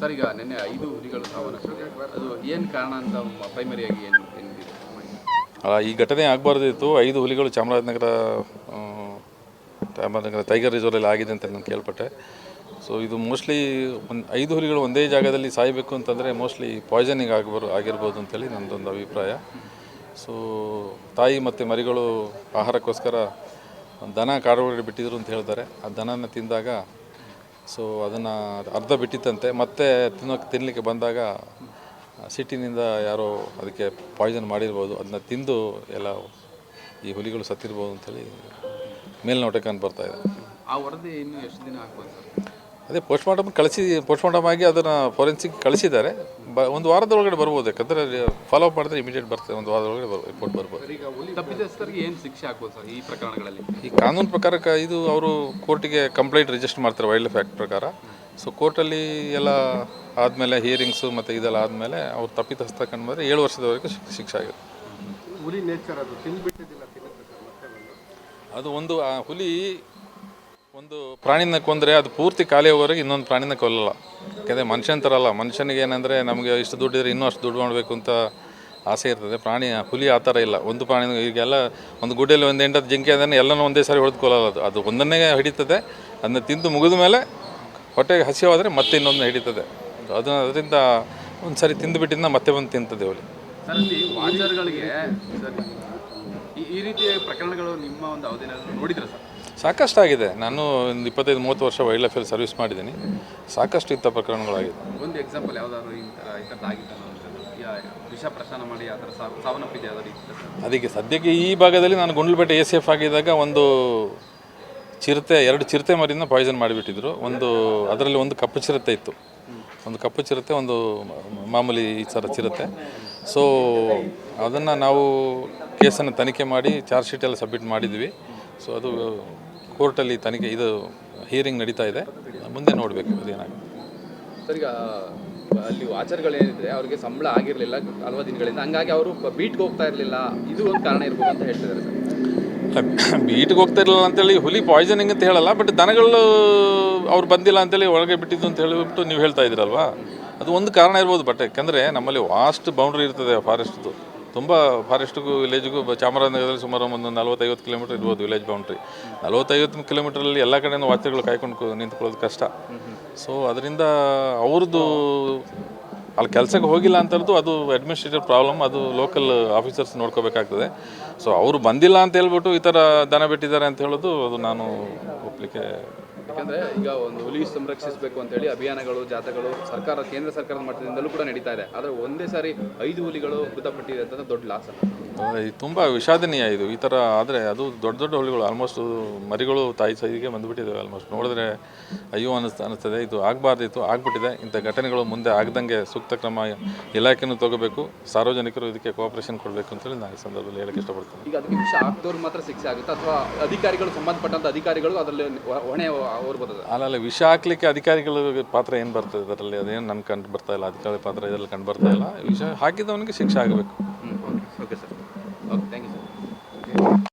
Sir ಈಗ ನಿನ್ನೆ ಐದು ಹುಲಿಗಳು ಅದು ಏನು ಕಾರಣ ಅಂತ ಪ್ರೈಮರಿಯಾಗಿ ಏನು ಆ, ಈ ಘಟನೆ ಆಗಬಾರ್ದಿತ್ತು. ಐದು ಹುಲಿಗಳು ಚಾಮರಾಜನಗರ ಚಾಮರಾಜನಗರ ಟೈಗರ್ ರಿಸರ್ವಲ್ಲಿ ಆಗಿದೆ ಅಂತ ನಾನು ಕೇಳ್ಪಟ್ಟೆ. ಸೊ ಇದು ಮೋಸ್ಟ್ಲಿ ಒಂದು ಐದು ಹುಲಿಗಳು ಒಂದೇ ಜಾಗದಲ್ಲಿ ಸಾಯಬೇಕು ಅಂತಂದರೆ ಮೋಸ್ಟ್ಲಿ ಪಾಯ್ಸನಿಂಗ್ ಆಗಬಾರು ಆಗಿರ್ಬೋದು ಅಂತೇಳಿ ನನ್ನದೊಂದು ಅಭಿಪ್ರಾಯ. ಸೊ ತಾಯಿ ಮತ್ತು ಮರಿಗಳು ಆಹಾರಕ್ಕೋಸ್ಕರ ದನ ಕಾಡೊಳಗಡೆ ಬಿಟ್ಟಿದ್ರು ಅಂತ ಹೇಳ್ತಾರೆ. ಆ ದನನ ತಿಂದಾಗ ಸೊ ಅದನ್ನು ಅರ್ಧ ಬಿಟ್ಟಿತ್ತಂತೆ. ಮತ್ತೆ ತಿನ್ನೋಕೆ ತಿನ್ನಲಿಕ್ಕೆ ಬಂದಾಗ ಸಿಟ್ಟಿನಿಂದ ಯಾರೋ ಅದಕ್ಕೆ ಪಾಯ್ಸನ್ ಮಾಡಿರ್ಬೋದು. ಅದನ್ನ ತಿಂದು ಎಲ್ಲ ಈ ಹುಲಿಗಳು ಸತ್ತಿರ್ಬೋದು ಅಂತೇಳಿ ಮೇಲ್ನೋಟಕ್ಕೆ ಕಂಡು ಬರ್ತಾಯಿದೆ ಆ ವರದಿ ಇನ್ನು ಎಷ್ಟು ದಿನ ಆಗ್ಬೋದು ಅದೇ ಪೋಸ್ಟ್ಮಾರ್ಟಮ್ ಕಳಿಸಿ ಪೋಸ್ಟ್ಮಾರ್ಟಮ್ ಆಗಿ ಅದನ್ನು ಫೋರೆನ್ಸಿಕ್ ಕಳಿಸಿದ್ದಾರೆ. ಬ ಒಂದು ವಾರದೊಳಗಡೆ ಬರ್ಬೋದು ಯಾಕಂದರೆ ಫಾಲೋ ಅಪ್ ಮಾಡಿದ್ರೆ ಇಮಿಡಿಯೇಟ್ ಬರ್ತದೆ ಒಂದು ವಾರದೊಳಗಡೆ ಬರ್ಬೋದು. ರಿಪೋರ್ಟ್ ಬರ್ಬೋದು ತಪ್ಪಿತಸ್ಥರಿಗೆ ಏನು ಶಿಕ್ಷೆ ಸರ್ ಈ ಪ್ರಕರಣಗಳಲ್ಲಿ? ಈ ಕಾನೂನು ಪ್ರಕಾರ ಇದು ಅವರು ಕೋರ್ಟಿಗೆ ಕಂಪ್ಲೇಂಟ್ ರಿಜಿಸ್ಟರ್ ಮಾಡ್ತಾರೆ ವೈಲ್ಡ್ ಲೈಫ್ ಆ್ಯಕ್ಟ್ ಪ್ರಕಾರ. ಸೊ ಕೋರ್ಟಲ್ಲಿ ಎಲ್ಲ ಆದಮೇಲೆ ಹಿಯರಿಂಗ್ಸು ಮತ್ತು ಇದೆಲ್ಲ ಆದಮೇಲೆ ಅವ್ರು ತಪ್ಪಿತಸ್ಥ ಕಂಡು ಬಂದರೆ ಏಳು ವರ್ಷದವರೆಗೆ ಶಿಕ್ಷೆ ಆಗಿದೆ. ಹುಲಿ ನೇಚರ್ ಅದು ಅದು ಒಂದು ಆ ಹುಲಿ ಒಂದು ಪ್ರಾಣಿನ ಕೊಂದರೆ ಅದು ಪೂರ್ತಿ ಖಾಲಿ ಹೋಗೋರಿಗೆ ಇನ್ನೊಂದು ಪ್ರಾಣಿನ ಕೊಲ್ಲಲ್ಲ. ಯಾಕಂದರೆ ಮನುಷ್ಯನ ಥರ ಅಲ್ಲ, ಮನುಷ್ಯನಿಗೆ ಏನಂದರೆ ನಮಗೆ ಇಷ್ಟು ದುಡ್ಡಿದ್ರೆ ಇನ್ನೂ ಅಷ್ಟು ದುಡ್ಡು ಮಾಡಬೇಕು ಅಂತ ಆಸೆ ಇರ್ತದೆ. ಪ್ರಾಣಿ, ಹುಲಿ ಆ ಥರ ಇಲ್ಲ. ಒಂದು ಪ್ರಾಣಿ, ಈಗೆಲ್ಲ ಒಂದು ಗುಡ್ಡೆಯಲ್ಲಿ ಒಂದು ಎಂಟತ್ತು ಜಿಂಕೆ ಅದನ್ನು ಎಲ್ಲನೂ ಒಂದೇ ಸಾರಿ ಹೊಡೆದುಕೊಳ್ಳಲ್ಲ ಅದು. ಅದು ಒಂದನ್ನೇ ಹಿಡಿತದೆ, ಅದನ್ನ ತಿಂದು ಮುಗಿದ ಮೇಲೆ ಹೊಟ್ಟೆಗೆ ಹಸಿವಾದರೆ ಮತ್ತೆ ಇನ್ನೊಂದು ಹಿಡಿತದೆ. ಅದನ್ನು ಅದರಿಂದ ಒಂದು ಸಾರಿ ತಿಂದುಬಿಟ್ಟಿಂದ ಮತ್ತೆ ಬಂದು ತಿಂತದೆ ಹುಲಿ. ಈ- ರೀತಿಯ ಪ್ರಕರಣಗಳು ನಿಮ್ಮ ಒಂದು ಅವಧಿನಲ್ಲಿ ನೋಡಿದ್ರೆ ಸರ್? ಸಾಕಷ್ಟು ಆಗಿದೆ. ನಾನು ಒಂದು ಇಪ್ಪತ್ತೈದು ಮೂವತ್ತು ವರ್ಷ ವೈಲ್ಡ್ ಲೈಫಲ್ಲಿ ಸರ್ವಿಸ್ ಮಾಡಿದ್ದೀನಿ. ಸಾಕಷ್ಟು ಇಂಥ ಪ್ರಕರಣಗಳಾಗಿದೆ ಒಂದು ಎಕ್ಸಾಂಪಲ್ ಯಾವ್ದಾದ್ರು ಈ ಥರ ಈ ಥರದ್ದು ಆಗಿತ್ತು ವಿಷ ಪ್ರಸಾರ ಮಾಡಿ ಆ ಥರ ಸಾವು ಸಾವನ್ನಪ್ಪಿದೆ ಇತ್ತು ಅದಕ್ಕೆ ಸದ್ಯಕ್ಕೆ ಈ ಭಾಗದಲ್ಲಿ ನಾನು ಗುಂಡ್ಲುಪೇಟೆ ಎ ಸಿ ಎಫ್ ಆಗಿದ್ದಾಗ ಒಂದು ಚಿರತೆ ಎರಡು ಚಿರತೆ ಮರಿನ ಪಾಯ್ಸನ್ ಮಾಡಿಬಿಟ್ಟಿದ್ರು. ಒಂದು ಅದರಲ್ಲಿ ಒಂದು ಕಪ್ಪು ಚಿರತೆ ಇತ್ತು. ಒಂದು ಕಪ್ಪು ಚಿರತೆ ಒಂದು ಮಾಮೂಲಿ ಈ ಥರ ಚಿರತೆ. ಸೊ ಅದನ್ನು ನಾವು ಕೇಸನ್ನು ತನಿಖೆ ಮಾಡಿ ಚಾರ್ಜ್ ಶೀಟ್ ಎಲ್ಲ ಸಬ್ಮಿಟ್ ಮಾಡಿದ್ವಿ. ಸೊ ಅದು ಕೋರ್ಟಲ್ಲಿ ತನಿಖೆ ಇದು ಹಿಯರಿಂಗ್ ನಡೀತಾ ಇದೆ. ಮುಂದೆ ನೋಡಬೇಕು ಅದೇನಾಗುತ್ತೆ ಸರ್ ಈಗ ಅಲ್ಲಿ ವಾಚರ್ಗಳು ಏನಿದ್ರೆ ಅವರಿಗೆ ಸಂಬಳ ಆಗಿರಲಿಲ್ಲ ಹಲವು ದಿನಗಳಿಂದ. ಹಂಗಾಗಿ ಅವರು ಬೀಟ್ಗೆ ಹೋಗ್ತಾ ಇರಲಿಲ್ಲ. ಇದು ಒಂದು ಕಾರಣ ಇರ್ಬೋದು ಅಂತ ಹೇಳ್ತಿದ್ದಾರೆ ಸರ್. ಬೀಟ್ಗೆ ಹೋಗ್ತಾ ಇರಲಿಲ್ಲ ಅಂತೇಳಿ ಹುಲಿ ಪಾಯ್ಸನಿಂಗ್ ಅಂತ ಹೇಳಲ್ಲ ಬಟ್ ದನಗಳು ಅವ್ರು ಬಂದಿಲ್ಲ ಅಂತೇಳಿ ಒಳಗೆ ಬಿಟ್ಟಿದ್ದು ಅಂತ ಹೇಳಿಬಿಟ್ಟು ನೀವು ಹೇಳ್ತಾ ಇದ್ದೀರಲ್ವಾ? ಅದು ಒಂದು ಕಾರಣ ಇರ್ಬೋದು ಬಟ್ ಯಾಕಂದರೆ ನಮ್ಮಲ್ಲಿ ವಾಸ್ಟ್ ಬೌಂಡ್ರಿ ಇರ್ತದೆ ಫಾರೆಸ್ಟ್ದು ತುಂಬ ಫಾರೆಸ್ಟ್ಗೂ ವಿಲೇಜ್ಗೂ ಚಾಮರಾಜನಗರದಲ್ಲಿ ಸುಮಾರು ಒಂದು ನಲ್ವತ್ತೈವತ್ತು ಕಿಲೋಮೀಟರ್ ಇರ್ಬೋದು ವಿಲೇಜ್ ಬೌಂಡ್ರಿ ನಲ್ವತ್ತೈವತ್ತು ಕಿಲೋಮೀಟ್ರಲ್ಲಿ ಎಲ್ಲ ಕಡೆಯೂ ವಾಚರ್ಗಳು ಕಾಯ್ಕೊಂಡು ನಿಂತ್ಕೊಳ್ಳೋದು ಕಷ್ಟ. ಸೊ ಅದರಿಂದ ಅವ್ರದ್ದು ಅಲ್ಲಿ ಕೆಲಸಕ್ಕೆ ಹೋಗಿಲ್ಲ ಅಂತದ್ದು ಅದು ಅಡ್ಮಿನಿಸ್ಟ್ರೇಟಿವ್ ಪ್ರಾಬ್ಲಮ್ ಅದು ಲೋಕಲ್ ಆಫೀಸರ್ಸ್ ನೋಡ್ಕೋಬೇಕಾಗ್ತದೆ. ಸೊ ಅವರು ಬಂದಿಲ್ಲ ಅಂತ ಹೇಳ್ಬಿಟ್ಟು ಈ ಥರ ದನ ಬಿಟ್ಟಿದ್ದಾರೆ ಅಂತ ಹೇಳೋದು, ಅದು ನಾನು ಒಪ್ಪಲಿಕ್ಕೆ ಯಾಕಂದ್ರೆ ಈಗ ಒಂದು ಹುಲಿ ಸಂರಕ್ಷಿಸಬೇಕು ಅಂತ ಹೇಳಿ ಅಭಿಯಾನಗಳು ಜಾಥಾಗಳು ಸರ್ಕಾರ ಕೇಂದ್ರ ಸರ್ಕಾರದ ಮಟ್ಟದಿಂದಲೂ ಕೂಡ ನಡೀತಾ ಇದೆ. ಆದರೆ ಒಂದೇ ಸಾರಿ ಐದು ಹುಲಿಗಳು ಮೃತಪಟ್ಟಿದೆ ಅಂತ ದೊಡ್ಡ ಲಾಸ್ ತುಂಬ ವಿಷಾದನೀಯ ಇದು. ಈ ಥರ ಆದರೆ ಅದು ದೊಡ್ಡ ದೊಡ್ಡ ಹುಲಿಗಳು ಆಲ್ಮೋಸ್ಟ್ ಮರಿಗಳು ತಾಯಿ ಸೈಜಿಗೆ ಬಂದುಬಿಟ್ಟಿದ್ದಾವೆ ಆಲ್ಮೋಸ್ಟ್ ನೋಡಿದ್ರೆ ಅಯ್ಯೋ ಅನ್ನಿಸ್ತಾ ಅನಿಸ್ತದೆ ಇದು ಆಗಬಾರ್ದಿತ್ತು ಆಗ್ಬಿಟ್ಟಿದೆ. ಇಂಥ ಘಟನೆಗಳು ಮುಂದೆ ಆಗದಂಗೆ ಸೂಕ್ತ ಕ್ರಮ ಇಲಾಖೆನೂ ತಗೋಬೇಕು. ಸಾರ್ವಜನಿಕರು ಇದಕ್ಕೆ ಕೋಆಪರೇಷನ್ ಕೊಡಬೇಕು ಅಂತೇಳಿ ನಾನು ಈ ಸಂದರ್ಭದಲ್ಲಿ ಹೇಳಕ್ಕೆ ಇಷ್ಟಪಡ್ತೀನಿ. ಈಗ ಅದಕ್ಕೆ ವಿಷಯ ಆಗ್ದವ್ರು ಮಾತ್ರ ಶಿಕ್ಷೆ ಆಗುತ್ತೆ? ಅಥವಾ ಅಧಿಕಾರಿಗಳು ಸಂಬಂಧಪಟ್ಟಂತ ಅಧಿಕಾರಿಗಳು ಅದರಲ್ಲಿ ಹೊ- ಹೊರ್ಬೋದು ಅಲ್ಲಲ್ಲ ವಿಷ ಹಾಕ್ಲಿಕ್ಕೆ ಅಧಿಕಾರಿಗಳ ಪಾತ್ರ ಏನು ಬರ್ತದೆ ಇದರಲ್ಲಿ? ಅದೇನು ನನ್ಗೆ ಕಂಡು ಬರ್ತಾ ಇಲ್ಲ? ಅಧಿಕಾರಿ ಪಾತ್ರ ಇದರಲ್ಲಿ ಕಂಡು ಬರ್ತಾ ಇಲ್ಲ. ವಿಷ ಹಾಕಿದವನಿಗೆ ಶಿಕ್ಷೆ ಆಗಬೇಕು. ಹ್ಞೂ okay sir okay thank you